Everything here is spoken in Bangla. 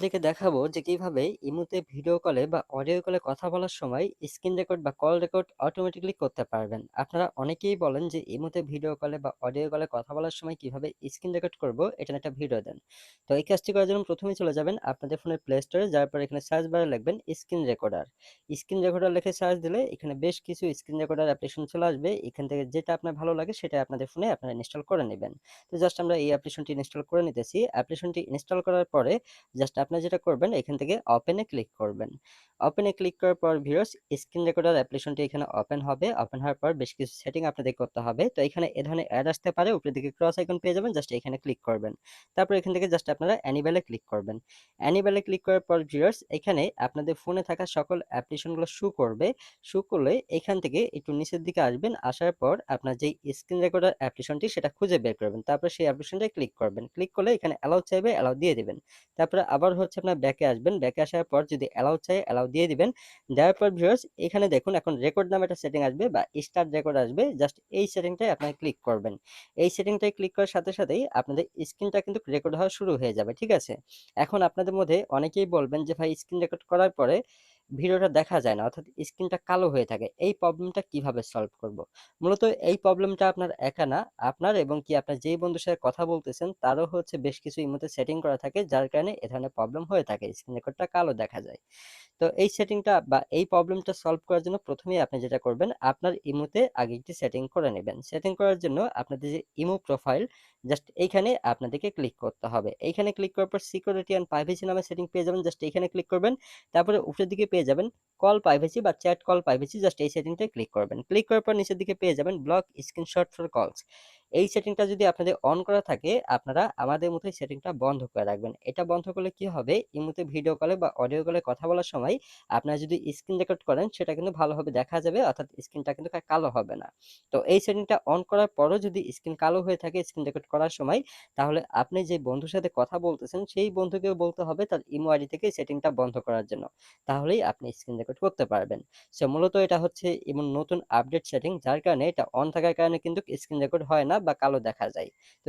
আপনাদেরকে দেখাবো যে কীভাবে ইমোতে ভিডিও কলে বা অডিও কলে কথা বলার সময় স্ক্রিন রেকর্ড বা কল রেকর্ড অটোমেটিক্যালি করতে পারবেন। আপনারা অনেকেই বলেন যে ইমোতে ভিডিও কলে বা অডিও কলে কথা বলার সময় কীভাবে স্ক্রিন রেকর্ড করব, এটা একটা ভিডিও দেন। তো এই কাজটি করার জন্য প্রথমে চলে যাবেন আপনাদের ফোনের প্লে স্টোরে, যার পর এখানে সার্চ বারে লিখবেন স্ক্রিন রেকর্ডার। স্ক্রিন রেকর্ডার লিখে সার্চ দিলে এখানে বেশ কিছু স্ক্রিন রেকর্ডার অ্যাপ্লিকেশন চলে আসবে। এখান থেকে যেটা আপনার ভালো লাগে সেটা আপনাদের ফোনে আপনারা ইনস্টল করে নেবেন তো জাস্ট আমরা এই অ্যাপ্লিকেশনটি ইনস্টল করে নিতেছি। অ্যাপ্লিকেশনটি ইনস্টল করার পরে জাস্ট আপনারা যেটা করবেন এখান থেকে ওপেন ক্লিক করবেন। ওপেন ক্লিক করার পর ভিউয়ার্স স্ক্রিন রেকর্ডার অ্যাপ্লিকেশনটি এখানে ওপেন হবে। ওপেন হওয়ার পর বেশ কিছু সেটিং আপনাদের করতে হবে। তো এখানে এ ধরনের অ্যাড আসতে পারে। উপরের দিকে ক্রস আইকন পেয়ে যাবেন। জাস্ট এখানে ক্লিক করবেন। তারপর এখান থেকে জাস্ট আপনারা অ্যানিবেল ক্লিক করবেন। অ্যানিবেল ক্লিক করার পর ভিউয়ার্স এখানে আপনাদের ফোনে থাকা সকল অ্যাপ্লিকেশনগুলো শো করবে। শো করলে এখান থেকে একটু নিচের দিকে আসবেন। আসার পর আপনার যেই স্ক্রিন রেকর্ডার অ্যাপ্লিকেশনটি সেটা খুঁজে বের করবেন। তারপর সেই অ্যাপ্লিকেশনটায় ক্লিক করবেন। ক্লিক করলে এখানে অ্যালাউ চাইবে, অ্যালাউ দিয়ে দিবেন। তারপরে আবার হচ্ছে আপনার ব্যাকে আসবেন। ব্যাকে আসার পর যদি অ্যালাউ চাই অ্যালাউ দিয়ে দিবেন। দেওয়ার পর ভিউয়ার্স এখানে দেখুন এখন রেকর্ড নামে একটা সেটিং আসবে বা স্টার রেকর্ড আসবে। জাস্ট এই সেটিংটাই আপনি ক্লিক করবেন। এই সেটিংটাই ক্লিক করার সাথে সাথেই আপনাদের স্ক্রিনটা কিন্তু রেকর্ড হওয়া শুরু হয়ে যাবে। ঠিক আছে? এখন আপনাদের মধ্যে অনেকেই বলবেন যে, ভাই স্ক্রিন রেকর্ড করার পরে ভিডিওটা দেখা যায় না অর্থাৎ স্ক্রিনটা কালো হয়ে থাকে। এই প্রবলেমটা কীভাবে সলভ করব? মূলত এই প্রবলেমটা আপনার একা না, আপনার এবং কি আপনার যেই বন্ধুর সাথে কথা বলতেছেন তারও হচ্ছে বেশ কিছু ইমোতে সেটিং করা থাকে যার কারণে এ ধরনের প্রবলেম হয়ে থাকে। স্ক্রিন রেকর্ডটা কালো দেখা যায়। তো এই সেটিংটা বা এই প্রবলেমটা সলভ করার জন্য প্রথমেই আপনি যেটা করবেন আপনার ইমোতে আগে একটি সেটিং করে নেবেন। সেটিং করার জন্য আপনাদের যে ইমো প্রোফাইল জাস্ট এইখানে আপনাদেরকে ক্লিক করতে হবে। এইখানে ক্লিক করার পর সিকিউরিটি অ্যান্ড প্রাইভেসি নামে সেটিং পেয়ে যাবেন। জাস্ট এইখানে ক্লিক করবেন। তারপরে উপরের দিকে পেয়ে যাবেন কল প্রাইভেসি বা চ্যাট কল প্রাইভেসি জাস্ট এই সেটিংটায় ক্লিক করবেন। ক্লিক করার পর নিচের দিকে পেয়ে যাবেন ব্লক স্ক্রিনশট ফর কলস। এই সেটিংটা যদি আপনাদের অন করা থাকে, আপনারা আমাদের মতোই সেটিংটা বন্ধ করে রাখবেন। এটা বন্ধ করলে কি হবে ইমোতে ভিডিও কলে বা অডিও কলে কথা বলার সময় আপনারা যদি স্ক্রিন রেকর্ড করেন, সেটা কিন্তু ভালোভাবে দেখা যাবে, অর্থাৎ স্ক্রিনটা কিন্তু কালো হবে না। তো এই সেটিংটা অন করার পরও যদি স্ক্রিন কালো হয়ে থাকে স্ক্রিন রেকর্ড করার সময়, তাহলে আপনি যে বন্ধুর সাথে কথা বলতেছেন, সেই বন্ধুকেও বলতে হবে তার ইমো আইডি থেকে সেটিংটা বন্ধ করার জন্য। তাহলেই আপনি স্ক্রিন রেকর্ড করতে পারবেন। সো মূলত এটা হচ্ছে ইমোর নতুন আপডেট সেটিং, যার কারণে এটা অন থাকার কারণে কিন্তু স্ক্রিন রেকর্ড হয় না বা কালো দেখা যায়। তো